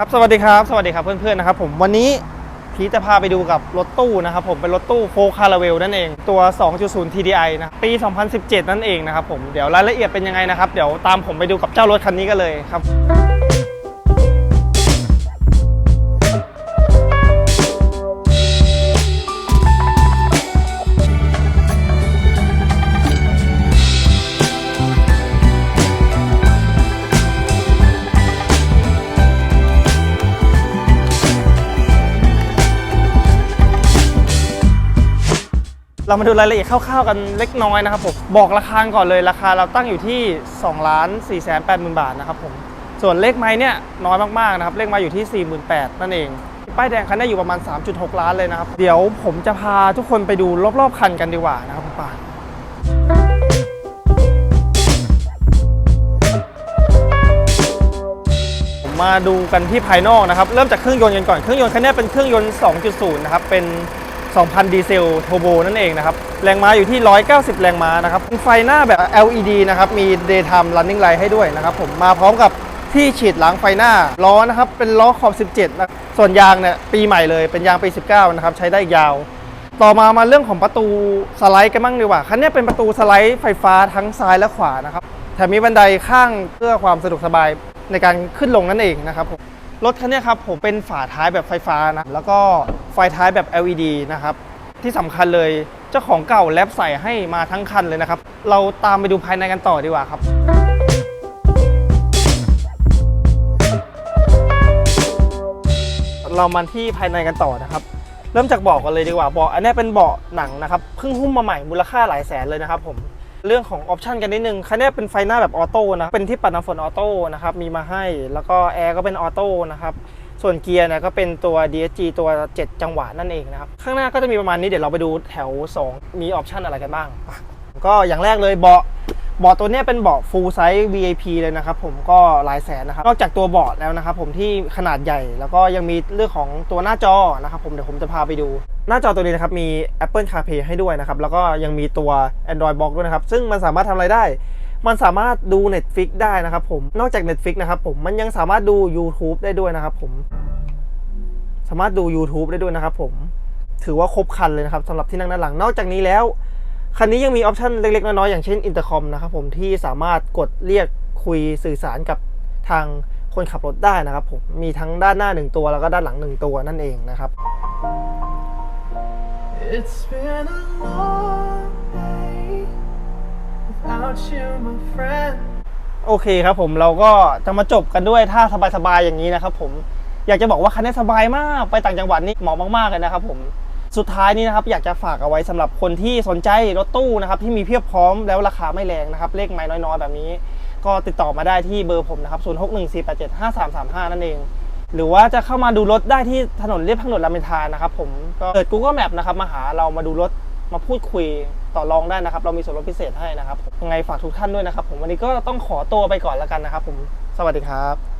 ครับสวัสดีครับสวัสดีครับเพื่อนๆนะครับผมวันนี้พีจะพาไปดูกับรถตู้นะครับผมเป็นรถตู้โฟคาราเวลนั่นเองตัว 2.0 TDI นะปี 2017 นั่นเองนะครับผมเดี๋ยวรายละเอียดเป็นยังไงนะครับ เดี๋ยวตามผมไปดูกับเจ้ารถคันนี้กันเลยครับ เรามาดูรายละเอียดคร่าวๆกันเล็กน้อยนะครับผมบอกราคาก่อนเลยราคาเราตั้งอยู่ที่2ล้าน4แสน8หมื่นบาทนะครับผมส่วนเลขไม้เนี่ยน้อยมากๆนะครับเลขไม้อยู่ที่ 48,000นั่นเองป้ายแดงคันนี้อยู่ประมาณ 3.6 ล้านเลยนะครับ เดี๋ยวผมจะพาทุกคนไปดูรอบๆคันกันดีกว่านะครับคุณปาผมมาดูกันที่ภายนอกนะครับ เริ่มจากเครื่องยนต์กันก่อน เครื่องยนต์คันนี้เป็นเครื่องยนต์ 2.0 นะครับ เป็น 2,000 ดีเซลโทโบนั่นเองนะครับ แรงม้าอยู่ที่ 190 แรงม้านะครับ ไฟหน้าแบบ LED นะครับ มี daytime running light ให้ด้วยนะครับผม มาพร้อมกับที่ฉีดหลังไฟหน้า ล้อนะครับ เป็นล้อขอบ 17 นะ ส่วนยางเนี่ยปีใหม่เลย เป็นยางปี 19 นะครับ ใช้ได้ยาว ต่อมามาเรื่องของประตูสไลด์กันบ้างดีกว่า คันนี้เป็นประตูสไลด์ไฟฟ้าทั้งซ้ายและขวานะครับ แถมมีบันไดข้างเพื่อความสะดวกสบายในการขึ้นลงนั่นเองนะครับผม รถคันนี้ครับผมเป็นฝาท้ายแบบไฟฟ้านะ แล้วก็ไฟท้ายแบบ LED นะครับ ที่สำคัญเลยเจ้าของเก่าแลบใส่ให้มาทั้งคันเลยนะครับ เราตามไปดูภายในกันต่อดีกว่าครับเรามาที่ภายในกันต่อนะครับ เริ่มจากเบาะกันเลยดีกว่าเบาะอันนี้เป็นเบาะหนังนะครับเพิ่งหุ้มมาใหม่มูลค่าหลายแสนเลยนะครับผม เรื่องของออปชันกันนิดนึงคันนี้เป็นไฟหน้าแบบออโต้นะ เป็นที่ปัดน้ำฝนออโต้นะครับ มีมาให้ แล้วก็แอร์ก็เป็นออโต้นะครับ ส่วนเกียร์เนี่ยก็เป็นตัว DSG ตัว 7 จังหวะนั่นเองนะครับ ข้างหน้าก็จะมีประมาณนี้เดี๋ยวเราไปดูแถว 2 มีออปชันอะไรกันบ้าง ก็อย่างแรกเลยเบาะเบาะตัวนี้เป็นเบาะ full size VIP เลยนะครับผมก็หลายแสนนะครับ นอกจากตัวเบาะแล้วนะครับผมที่ขนาดใหญ่แล้วก็ยังมีเรื่องของตัวหน้าจอนะครับผมเดี๋ยวผมจะพาไปดู หน้าจอตัวนี้นะครับมี Apple CarPlay ให้ด้วยนะครับ แล้วก็ยังมีตัว Android Box ด้วยนะครับ ซึ่งมันสามารถทำอะไรได้ มันสามารถดู Netflix ได้นะครับผมนอกจาก Netflix นะครับผมมันยังสามารถดู YouTube ได้ด้วยนะครับผมสามารถดู YouTube ได้ด้วยนะครับผมถือว่าครบครันเลยนะครับสำหรับที่นั่งด้านหลังนอกจากนี้แล้วคันนี้ยังมีออปชันเล็กๆ น้อยๆอย่างเช่นอินเตอร์คอมนะครับผมที่สามารถกดเรียกคุยสื่อสารกับทางคนขับรถได้นะครับผมมีทั้งด้านหน้า 1 ตัวแล้วก็ด้านหลัง 1 ตัวนั่นเองนะครับ It's been a long day without you, my friend. โอเคครับผมเราก็จะมาจบกันด้วยท่าสบายๆอย่างนี้นะครับผมอยากจะบอกว่าคันนี้สบายมากไปต่างจังหวัดนี่เหมาะมากๆเลยนะครับผมสุดท้ายนี้นะครับอยากจะฝากเอาไว้สำหรับคนที่สนใจรถตู้นะครับที่มีเพียบพร้อมแล้วราคาไม่แรงนะครับเลขไม้น้อยๆ แบบนี้ ก็ติดต่อมาได้ที่เบอร์ผมนะครับ 0614875335 นั่นเอง หรือว่าจะเข้ามาดูรถได้ที่ถนนเรียบทางด่วนรามอินทรานะครับผมก็เปิด Google Map นะครับมาหาเรามาดูรถมาพูดคุยต่อรองได้นะครับ เรามีส่วนลดพิเศษให้นะครับยังไงฝากทุกท่านด้วยนะครับ ผมวันนี้ก็ต้องขอตัวไปก่อนแล้วกันนะครับ ผมสวัสดีครับ